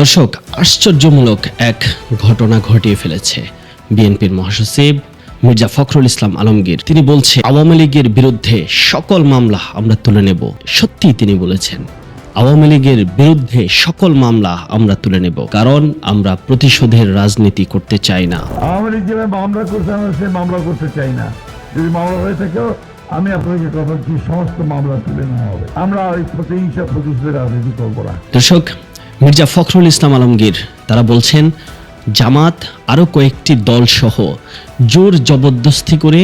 দর্শক আশ্চর্যমূলক এক ঘটনা ঘটিয়ে ফেলেছে। বিএনপির মহাসচিব মির্জা ফখরুল ইসলাম আলমগীর তিনি বলছে আওয়ামী লীগের বিরুদ্ধে সকল মামলা আমরা তুলে নেব। সত্যি তিনি বলেছেন আওয়ামী লীগের বিরুদ্ধে সকল মামলা আমরা তুলে নেব কারণ আমরা প্রতিশোধের রাজনীতি করতে চাই না। আওয়ামী লীগ যেভাবে মামলা করছে আমরা মামলা করতে চাই না। যদি মামলা হয়ে থাকেও আমি আপনাকে কথা সমস্ত মামলা তুলে নেওয়া হবে। আমরা প্রতিহিংসা প্রতিশোধের রাজনীতি করব না। দর্শক মির্জা ফখরুল ইসলাম আলমগীর, তারা বলছেন, জামাত আরও কয়েকটি দল সহ জোর জবরদস্তি করে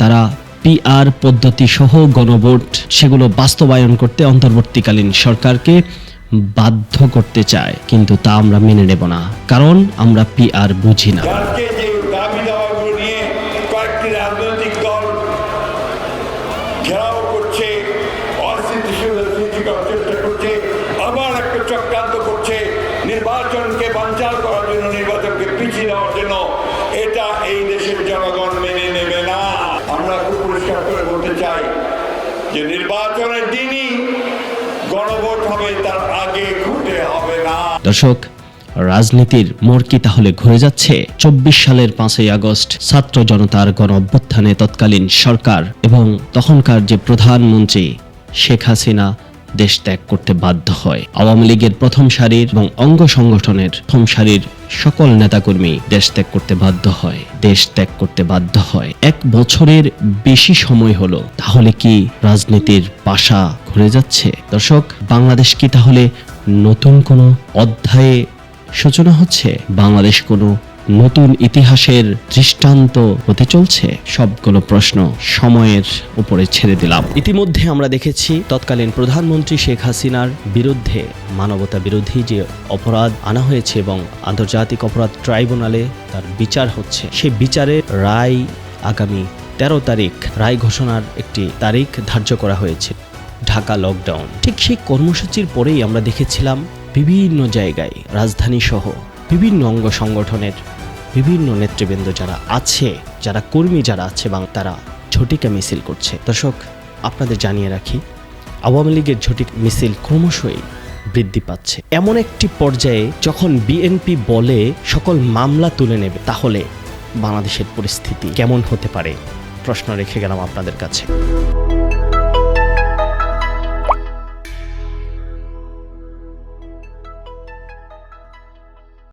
তারা পিআর পদ্ধতি সহ গণভোট, সেগুলো বাস্তবায়ন করতে অন্তর্বর্তীকালীন সরকারকে বাধ্য করতে চায়। কিন্তু তা আমরা মেনে নেব না, কারণ আমরা পিআর বুঝি না। দাবি নিয়ে কয়েকটি রাজনৈতিক দল ঘেরাও করছে অস্থিতিশীলতা সৃষ্টি করার চেষ্টা করছে আবার একটা চক্রান্ত করছে। নির্বাচনকে বানচাল করার জন্য নির্বাচনকে পিছিয়ে দেওয়ার জন্য। এটা এই দেশের জনগণ মেনে নেবে না। আমরা খুব পরিষ্কার করে বলতে চাই যে নির্বাচনের দিনই গণভোট হবে, তার আগে ঘটে হবে না। দর্শক, রাজনীতির মোড় কি তাহলে ঘুরে যাচ্ছে চব্বিশ সালের পাঁচই আগস্ট। ছাত্র জনতার গণ অভ্যুত্থানে তৎকালীন সরকার এবং তখনকার যে প্রধানমন্ত্রী শেখ হাসিনা দেশ ত্যাগ করতে বাধ্য হয়। আওয়ামী লীগের প্রথম সারির এবং অঙ্গ সংগঠনের প্রথম সারির সকল নেতাকর্মী দেশ ত্যাগ করতে বাধ্য হয়। দেশ ত্যাগ করতে বাধ্য হয়। এক বছরের বেশি সময় হলো। তাহলে কি রাজনীতির পাশা ঘুরে যাচ্ছে? দর্শক, বাংলাদেশ কি তাহলে নতুন কোনো অধ্যায়ে সূচনা হচ্ছে? বাংলাদেশ কোনো নতুন ইতিহাসের দৃষ্টান্ত হতে চলছে সবগুলো প্রশ্ন সময়ের উপরে ছেড়ে দিলাম। ইতিমধ্যে আমরা দেখেছি তৎকালীন প্রধানমন্ত্রী শেখ হাসিনার বিরুদ্ধে মানবতা বিরোধী যে অপরাধ আনা হয়েছে এবং আন্তর্জাতিক অপরাধ ট্রাইব্যুনালে তার বিচার হচ্ছে, সেই বিচারের রায় আগামী তেরো তারিখ, রায় ঘোষণার একটি তারিখ ধার্য করা হয়েছে, ঢাকা লকডাউন ঠিক সেই কর্মসূচির পরেই আমরা দেখেছিলাম বিভিন্ন জায়গায় রাজধানী সহ বিভিন্ন অঙ্গ সংগঠনের বিভিন্ন নেতৃবৃন্দ যারা আছে, যারা কর্মী যারা আছে এবং তারা ঝটিকা মিছিল করছে। দর্শক, আপনাদের জানিয়ে রাখি, আওয়ামী লীগের ঝটিক মিছিল ক্রমশই বৃদ্ধি পাচ্ছে। এমন একটি পর্যায়ে যখন বিএনপি বলে সকল মামলা তুলে নেবে, তাহলে বাংলাদেশের পরিস্থিতি কেমন হতে পারে? প্রশ্ন রেখে গেলাম আপনাদের কাছে।